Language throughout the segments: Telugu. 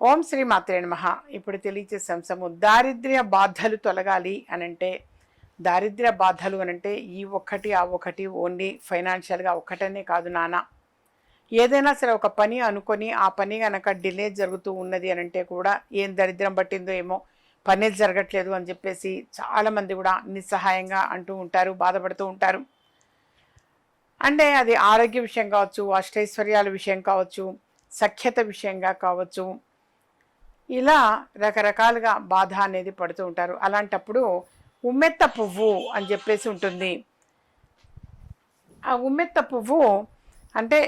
ఓం శ్రీ మాత్రే నమ. ఇప్పుడు తెలియచేసే అంశము దారిద్ర్య బాధలు తొలగాలి అనంటే దారిద్ర్య బాధలు అనంటే ఈ ఒక్కటి ఆ ఒకటి ఓన్లీ ఫైనాన్షియల్గా ఒక్కటనే కాదు నాన్న ఏదైనా సరే ఒక పని అనుకొని ఆ పని కనుక డిలే జరుగుతూ ఉన్నది అని అంటే కూడా ఏం దరిద్రం పట్టిందో ఏమో పని జరగట్లేదు అని చెప్పేసి చాలామంది కూడా నిస్సహాయంగా అంటూ ఉంటారు బాధపడుతూ ఉంటారు. అంటే అది ఆరోగ్య విషయం కావచ్చు అష్టైశ్వర్యాల విషయం కావచ్చు సఖ్యత విషయంగా కావచ్చు ఇలా రకరకాలుగా బాధ అనేది పడుతూ ఉంటారు. అలాంటప్పుడు ఉమ్మెత్త పువ్వు అని చెప్పేసి ఉంటుంది. ఆ ఉమ్మెత్త పువ్వు అంటే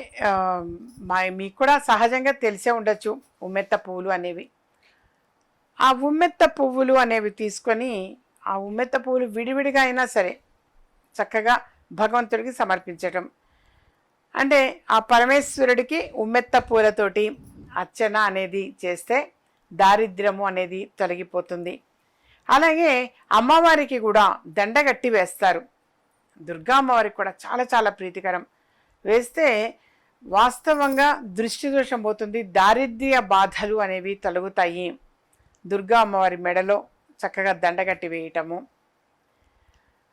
మా మీకు కూడా సహజంగా తెలిసే ఉండొచ్చు ఉమ్మెత్త పువ్వులు అనేవి. ఆ ఉమ్మెత్త పువ్వులు అనేవి తీసుకొని ఆ ఉమ్మెత్త పువ్వులు విడివిడిగా అయినా సరే చక్కగా భగవంతుడికి సమర్పించటం. అంటే ఆ పరమేశ్వరుడికి ఉమ్మెత్త పూలతోటి అర్చన అనేది చేస్తే దారిద్ర్యము అనేది తొలగిపోతుంది. అలాగే అమ్మవారికి కూడా దండగట్టి వేస్తారు. దుర్గా అమ్మవారికి కూడా చాలా చాలా ప్రీతికరం. వేస్తే వాస్తవంగా దృష్టి దోషం పోతుంది దారిద్ర్య బాధలు అనేవి తొలగుతాయి. దుర్గా అమ్మవారి మెడలో చక్కగా దండగట్టి వేయటము.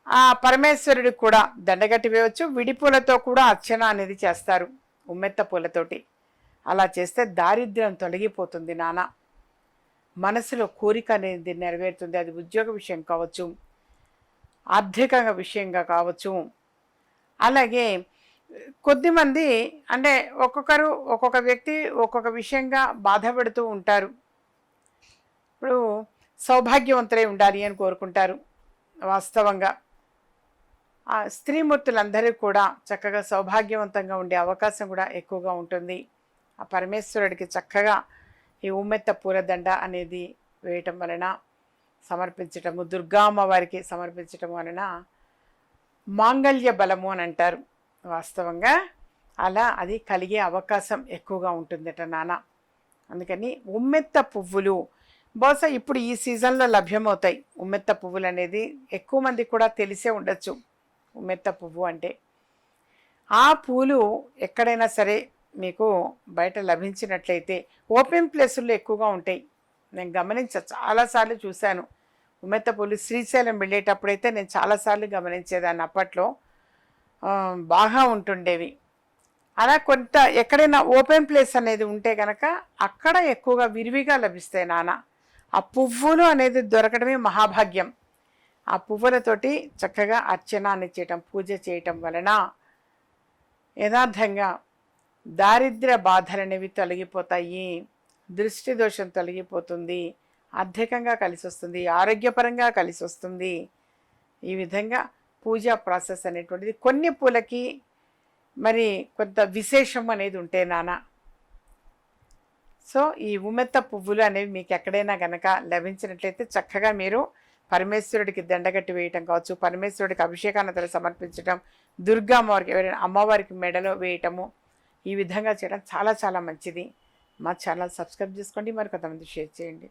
ఆ పరమేశ్వరుడికి కూడా దండగట్టి వేయవచ్చు. విడిపూలతో కూడా అర్చన అనేది చేస్తారు. ఉమ్మెత్త పూలతోటి. అలా చేస్తే దారిద్ర్యం తొలగిపోతుంది నాన్న మనసులో కోరిక అనేది నెరవేరుతుంది. అది ఉద్యోగ విషయం కావచ్చు ఆర్థికంగా విషయంగా కావచ్చు. అలాగే కొద్దిమంది అంటే ఒక్కొక్కరు ఒక్కొక్క వ్యక్తి ఒక్కొక్క విషయంగా బాధపడుతూ ఉంటారు. ఇప్పుడు సౌభాగ్యవంతులై ఉండాలి అని కోరుకుంటారు వాస్తవంగా. ఆ స్త్రీమూర్తులందరూ కూడా చక్కగా సౌభాగ్యవంతంగా ఉండే అవకాశం కూడా ఎక్కువగా ఉంటుంది. ఆ పరమేశ్వరుడికి చక్కగా ఈ ఉమ్మెత్త పూలదండ అనేది వేయటం వలన సమర్పించటము దుర్గా అమ్మవారికి సమర్పించటం వలన మాంగళ్య బలము అని అంటారు వాస్తవంగా. అలా అది కలిగే అవకాశం ఎక్కువగా ఉంటుందట నాన్న. అందుకని ఉమ్మెత్త పువ్వులు బహుశా ఇప్పుడు ఈ సీజన్లో లభ్యమవుతాయి. ఉమ్మెత్త పువ్వులు అనేది ఎక్కువ మంది కూడా తెలిసే ఉండొచ్చు. ఉమ్మెత్త పువ్వు అంటే ఆ పూలు ఎక్కడైనా సరే మీకు బయట లభించినట్లయితే ఓపెన్ ప్లేసుల్లో ఎక్కువగా ఉంటాయి. నేను గమనించ చాలాసార్లు చూశాను. ఉమ్మెత్త శ్రీశైలం వెళ్ళేటప్పుడైతే నేను చాలాసార్లు గమనించేదాన్ని. అప్పట్లో బాగా ఉంటుండేవి. అలా కొంత ఎక్కడైనా ఓపెన్ ప్లేస్ అనేది ఉంటే కనుక అక్కడ ఎక్కువగా విరివిగా లభిస్తాయి నాన్న. ఆ పువ్వులు అనేది దొరకడమే మహాభాగ్యం. ఆ పువ్వులతోటి చక్కగా అర్చన అని చేయటం పూజ చేయటం వలన యథార్థంగా దారిద్ర్య బాధలనేవి తొలగిపోతాయి దృష్టి దోషం తొలగిపోతుంది ఆర్థికంగా కలిసి వస్తుంది ఆరోగ్యపరంగా కలిసి వస్తుంది ఈ విధంగా పూజా ప్రాసెస్ అనేటువంటిది కొన్ని పూలకి మరి కొంత విశేషం అనేది ఉంటే నాన్న సో ఈ ఉమెత్త పువ్వులు అనేవి మీకు ఎక్కడైనా గనక లభించినట్లయితే చక్కగా మీరు పరమేశ్వరుడికి దండగట్టి వేయటం కావచ్చు పరమేశ్వరుడికి అభిషేకానంతరం సమర్పించడం దుర్గా అమ్మవారికి ఎవరైనా అమ్మవారికి మెడలో వేయటము ఈ విధంగా చేయడం చాలా చాలా మంచిది. మా ఛానల్ సబ్స్క్రైబ్ చేసుకోండి మరి కొంతమంది షేర్ చేయండి.